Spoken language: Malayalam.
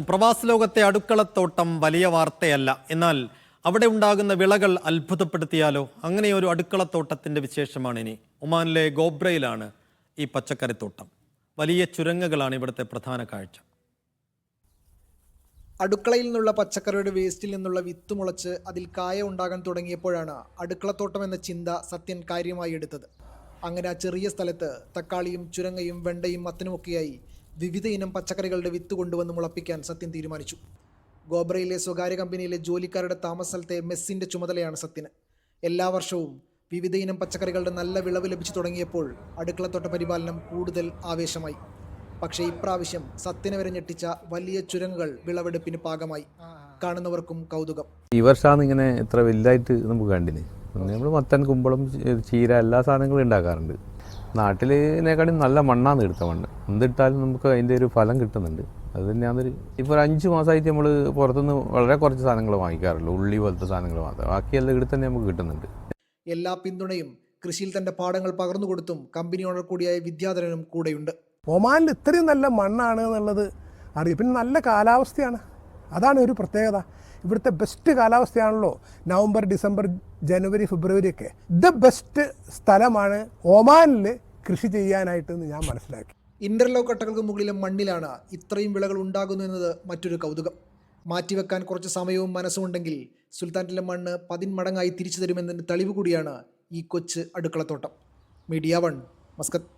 പ്രവാസ ലോകത്തെ അടുക്കളത്തോട്ടം വലിയ വാർത്തയല്ല. എന്നാൽ അവിടെ ഉണ്ടാകുന്ന വിളകൾ അത്ഭുതപ്പെടുത്തിയാലോ? അങ്ങനെ ഒരു അടുക്കളത്തോട്ടത്തിന്റെ വിശേഷമാണ് ഇനി ഒമാനിലെ ഗോബ്രയിലാണ് ഈ പച്ചക്കറിത്തോട്ടം. വലിയ ചുരങ്ങുകളാണ് ഇവിടുത്തെ പ്രധാന കാഴ്ച. അടുക്കളയിൽ നിന്നുള്ള പച്ചക്കറിയുടെ വേസ്റ്റിൽ നിന്നുള്ള വിത്ത് മുളച്ച് അതിൽ കായ ഉണ്ടാകാൻ തുടങ്ങിയപ്പോഴാണ് അടുക്കളത്തോട്ടം എന്ന ചിന്ത സത്യൻ കാര്യമായി എടുത്തത്. അങ്ങനെ ആ ചെറിയ സ്ഥലത്ത് തക്കാളിയും ചുരങ്ങയും വെണ്ടയും മത്തനുമൊക്കെയായി വിവിധ ഇനം പച്ചക്കറികളുടെ വിത്ത് കൊണ്ടുവന്ന് മുളപ്പിക്കാൻ സത്യൻ തീരുമാനിച്ചു. ഗോബ്രയിലെ സ്വകാര്യ കമ്പനിയിലെ ജോലിക്കാരുടെ താമസ സ്ഥലത്തെ മെസ്സിന്റെ ചുമതലയാണ് സത്യന്. എല്ലാ വർഷവും വിവിധ ഇനം പച്ചക്കറികളുടെ നല്ല വിളവ് ലഭിച്ചു തുടങ്ങിയപ്പോൾ അടുക്കളത്തോട്ട പരിപാലനം കൂടുതൽ ആവേശമായി. പക്ഷേ ഇപ്രാവശ്യം സത്യനെ വരെ ഞെട്ടിച്ച വലിയ ചുരങ്ങുകൾ വിളവെടുപ്പിന് പാകമായി. കാണുന്നവർക്കും കൗതുകം. ഈ വർഷമാണ് ഇങ്ങനെ ഇത്ര വലുതായിട്ട് നമുക്ക് കണ്ടിന്. നമ്മൾ മത്തൻ കുമ്പളം ചീര എല്ലാ സാധനങ്ങളും ഉണ്ടാക്കാറുണ്ട്. നാട്ടിലേക്കാളും നല്ല മണ്ണാണ് എടുത്ത മണ്ണ്. എന്തിട്ടാലും നമുക്ക് അതിന്റെ ഒരു ഫലം കിട്ടുന്നുണ്ട്. അത് തന്നെയാണെന്നൊരു ഇപ്പോൾ ഒരു അഞ്ച് മാസമായിട്ട് നമ്മൾ പുറത്തുനിന്ന് വളരെ കുറച്ച് സാധനങ്ങൾ വാങ്ങിക്കാറുള്ളൂ. ഉള്ളി പോലത്തെ സാധനങ്ങൾ മാത്രം. ബാക്കിയെല്ലാം ഇവിടെ തന്നെ നമുക്ക് കിട്ടുന്നുണ്ട്. എല്ലാ പിന്തുണയും കൃഷിയിൽ തന്റെ പാഠങ്ങൾ പകർന്നു കൊടുത്തും കമ്പനി ഓണർ കൂടിയായ വിദ്യാധരനും കൂടെയുണ്ട്. ഒമാനിൽ ഇത്രയും നല്ല മണ്ണാണ് എന്നുള്ളത് അറിയാം. പിന്നെ നല്ല കാലാവസ്ഥയാണ്. അതാണ് ഒരു പ്രത്യേകത. ഇവിടുത്തെ ബെസ്റ്റ് കാലാവസ്ഥയാണല്ലോ. നവംബർ ഡിസംബർ ജനുവരി ഫെബ്രുവരി ഒക്കെ. ദ ബെസ്റ്റ് സ്ഥലമാണ് ഒമാനിൽ കൃഷി ചെയ്യാനായിട്ട് എന്ന് ഞാൻ മനസ്സിലാക്കി. ഇന്റർലോക്ക് കട്ടകൾക്ക് മുകളിലെ മണ്ണിലാണ് ഇത്രയും വിളകൾ ഉണ്ടാകുന്നു എന്നത് മറ്റൊരു കൗതുകം. മാറ്റിവെക്കാൻ കുറച്ച് സമയവും മനസ്സും ഉണ്ടെങ്കിൽ സുൽത്താനിലെ മണ്ണ് പതിന്മടങ്ങായി തിരിച്ചു തരുമെന്നതിന്റെ തെളിവ് കൂടിയാണ് ഈ കൊച്ച് അടുക്കളത്തോട്ടം. Media one Muscat.